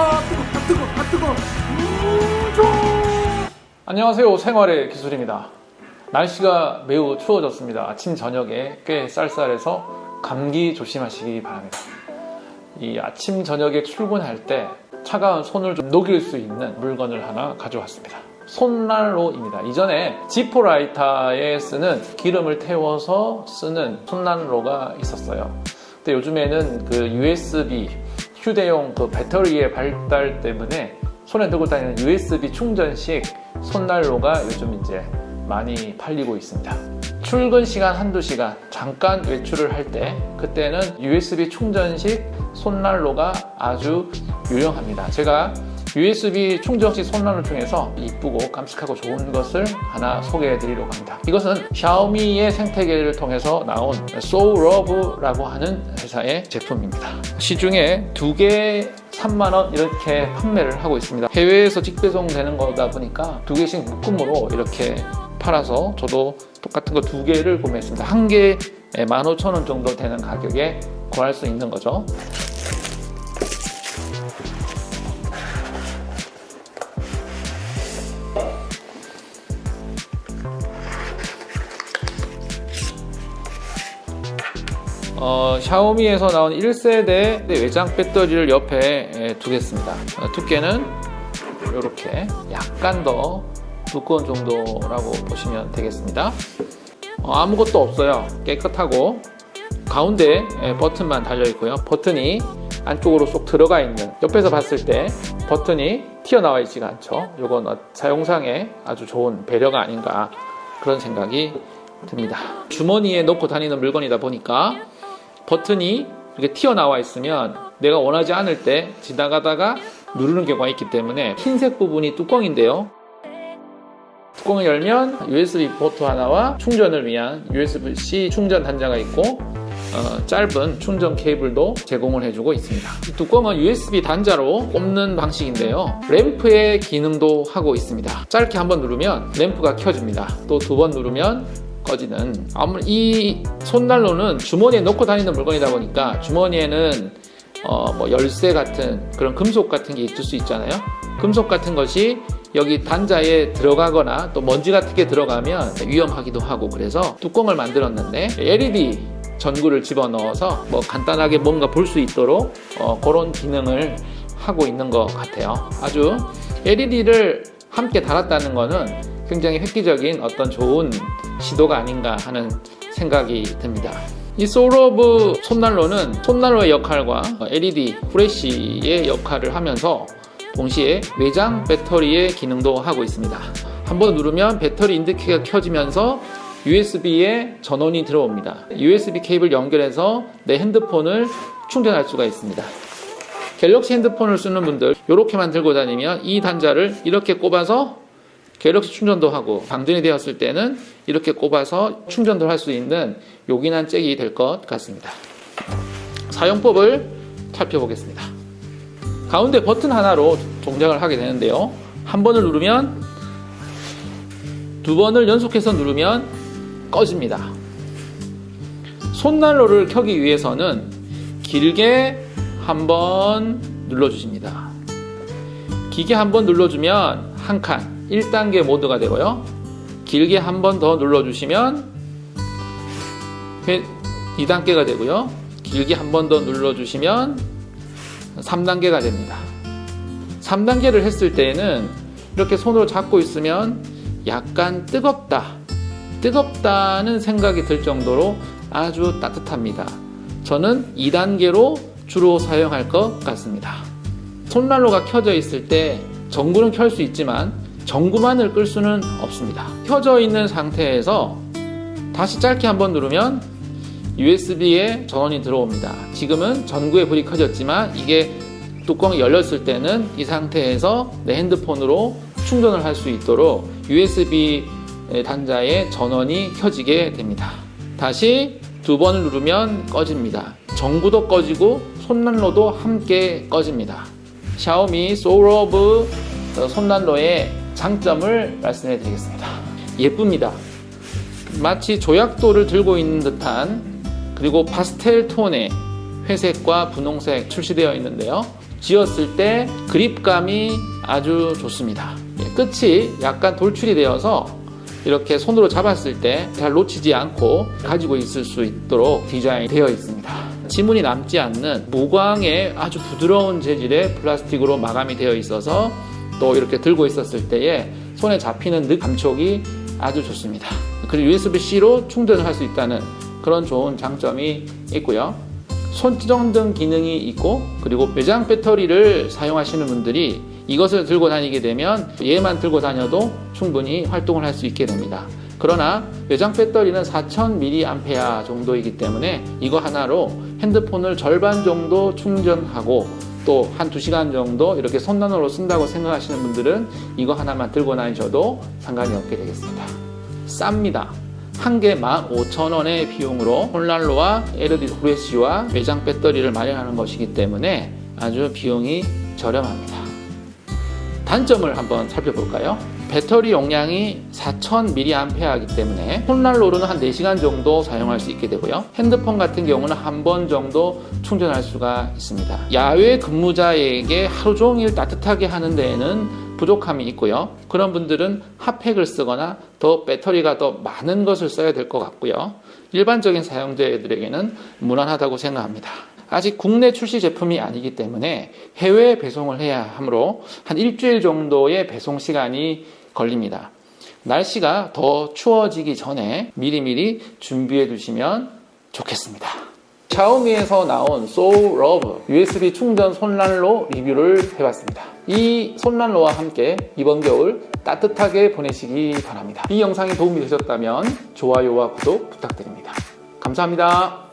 아 뜨거 아 뜨거 아 뜨거 음. 안녕하세요. 생활의 기술입니다. 날씨가 매우 추워졌습니다. 아침 저녁에 꽤 쌀쌀해서 감기 조심하시기 바랍니다. 이 아침 저녁에 출근할 때 차가운 손을 좀 녹일 수 있는 물건을 하나 가져왔습니다. 손난로입니다. 이전에 지포라이터에 쓰는 기름을 태워서 쓰는 손난로가 있었어요. 근데 요즘에는 그 USB 휴대용 그 배터리의 발달 때문에 손에 들고 다니는 USB 충전식 손난로가 요즘 이제 많이 팔리고 있습니다. 출근 시간 한두 시간 잠깐 외출을 할 때 그때는 USB 충전식 손난로가 아주 유용합니다. 제가 USB 충전식 손난로 중에서 이쁘고 깜찍하고 좋은 것을 하나 소개해 드리려고 합니다. 이것은 샤오미의 생태계를 통해서 나온 소러브라고 하는 회사의 제품입니다. 시중에 두 개 3만원 이렇게 판매를 하고 있습니다. 해외에서 직배송되는 거다 보니까 두 개씩 묶음으로 이렇게 팔아서 저도 똑같은 거 두 개를 구매했습니다. 한 개에 15,000원 정도 되는 가격에 구할 수 있는 거죠. 어, 샤오미에서 나온 1세대 외장 배터리를 옆에 에, 두겠습니다. 어, 두께는 이렇게 약간 더 두꺼운 정도라고 보시면 되겠습니다. 어, 아무것도 없어요. 깨끗하고 가운데 에, 버튼만 달려 있고요. 버튼이 안쪽으로 쏙 들어가 있는 옆에서 봤을 때 버튼이 튀어나와 있지가 않죠. 이건 어, 사용상에 아주 좋은 배려가 아닌가 그런 생각이 듭니다. 주머니에 넣고 다니는 물건이다 보니까 버튼이 이렇게 튀어나와 있으면 내가 원하지 않을 때 지나가다가 누르는 경우가 있기 때문에 흰색 부분이 뚜껑인데요. 뚜껑을 열면 USB 포트 하나와 충전을 위한 USB-C 충전 단자가 있고 어, 짧은 충전 케이블도 제공을 해주고 있습니다. 이 뚜껑은 USB 단자로 꼽는 방식인데요. 램프의 기능도 하고 있습니다. 짧게 한번 누르면 램프가 켜집니다. 또 두 번 누르면 꺼지는 아무리 이 손난로는 주머니에 넣고 다니는 물건이다 보니까 주머니에는 어, 뭐 열쇠 같은 그런 금속 같은 게 있을 수 있잖아요. 금속 같은 것이 여기 단자에 들어가거나 또 먼지 같은 게 들어가면 위험하기도 하고 그래서 뚜껑을 만들었는데 LED 전구를 집어넣어서 뭐 간단하게 뭔가 볼 수 있도록 어, 그런 기능을 하고 있는 것 같아요. 아주 LED를 함께 달았다는 거는 굉장히 획기적인 어떤 좋은 시도가 아닌가 하는 생각이 듭니다. 이 소로브 손난로는 손난로의 역할과 LED 프레쉬의 역할을 하면서 동시에 외장 배터리의 기능도 하고 있습니다. 한번 누르면 배터리 인디케이터가 켜지면서 USB에 전원이 들어옵니다. USB 케이블 연결해서 내 핸드폰을 충전할 수가 있습니다. 갤럭시 핸드폰을 쓰는 분들 이렇게 만 들고 다니면 이 단자를 이렇게 꼽아서 갤럭시 충전도 하고 방전이 되었을 때는 이렇게 꼽아서 충전도 할 수 있는 요긴한 잭이 될 것 같습니다. 사용법을 살펴보겠습니다. 가운데 버튼 하나로 동작을 하게 되는데요. 한 번을 누르면 두 번을 연속해서 누르면 꺼집니다. 손난로를 켜기 위해서는 길게 한 번 눌러주십니다. 기계 한번 눌러주면 한 칸, 1단계 모드가 되고요. 길게 한 번 더 눌러주시면 2단계가 되고요. 길게 한 번 더 눌러주시면 3단계가 됩니다. 3단계를 했을 때에는 이렇게 손으로 잡고 있으면 약간 뜨겁다. 뜨겁다는 생각이 들 정도로 아주 따뜻합니다. 저는 2단계로 주로 사용할 것 같습니다. 손난로가 켜져 있을 때 전구는 켤 수 있지만 전구만을 끌 수는 없습니다. 켜져 있는 상태에서 다시 짧게 한번 누르면 USB에 전원이 들어옵니다. 지금은 전구에 불이 켜졌지만 이게 뚜껑이 열렸을 때는 이 상태에서 내 핸드폰으로 충전을 할 수 있도록 USB 단자에 전원이 켜지게 됩니다. 다시 두 번을 누르면 꺼집니다. 전구도 꺼지고 손난로도 함께 꺼집니다. 샤오미 소로브 손난로의 장점을 말씀해 드리겠습니다. 예쁩니다. 마치 조약돌을 들고 있는 듯한 그리고 파스텔 톤의 회색과 분홍색 출시되어 있는데요. 쥐었을 때 그립감이 아주 좋습니다. 예, 끝이 약간 돌출이 되어서 이렇게 손으로 잡았을 때 잘 놓치지 않고 가지고 있을 수 있도록 디자인이 되어 있습니다. 지문이 남지 않는 무광의 아주 부드러운 재질의 플라스틱으로 마감이 되어 있어서 또 이렇게 들고 있었을 때에 손에 잡히는 느 감촉이 아주 좋습니다. 그리고 USB-C로 충전을 할 수 있다는 그런 좋은 장점이 있고요. 손지정 등 기능이 있고 그리고 외장 배터리를 사용하시는 분들이 이것을 들고 다니게 되면 얘만 들고 다녀도 충분히 활동을 할 수 있게 됩니다. 그러나 외장 배터리는 4000mAh 정도이기 때문에 이거 하나로 핸드폰을 절반 정도 충전하고 또한 2시간 정도 이렇게 손난로로 쓴다고 생각하시는 분들은 이거 하나만 들고 다니셔도 상관이 없게 되겠습니다. 쌉니다. 한 개 15,000원의 비용으로 폴란로와 LED 후레쉬와 외장 배터리를 마련하는 것이기 때문에 아주 비용이 저렴합니다. 단점을 한번 살펴볼까요? 배터리 용량이 4000mAh이기 때문에 폴란로는 한 4시간 정도 사용할 수 있게 되고요. 핸드폰 같은 경우는 한 번 정도 충전할 수가 있습니다. 야외 근무자에게 하루 종일 따뜻하게 하는 데에는 부족함이 있고요. 그런 분들은 핫팩을 쓰거나 더 배터리가 더 많은 것을 써야 될 것 같고요. 일반적인 사용자들에게는 무난하다고 생각합니다. 아직 국내 출시 제품이 아니기 때문에 해외 배송을 해야 하므로 한 일주일 정도의 배송 시간이 걸립니다. 날씨가 더 추워지기 전에 미리미리 준비해 두시면 좋겠습니다. 샤오미에서 나온 소울 러브 USB 충전 손난로 리뷰를 해봤습니다. 이 손난로와 함께 이번 겨울 따뜻하게 보내시기 바랍니다. 이 영상이 도움이 되셨다면 좋아요와 구독 부탁드립니다. 감사합니다.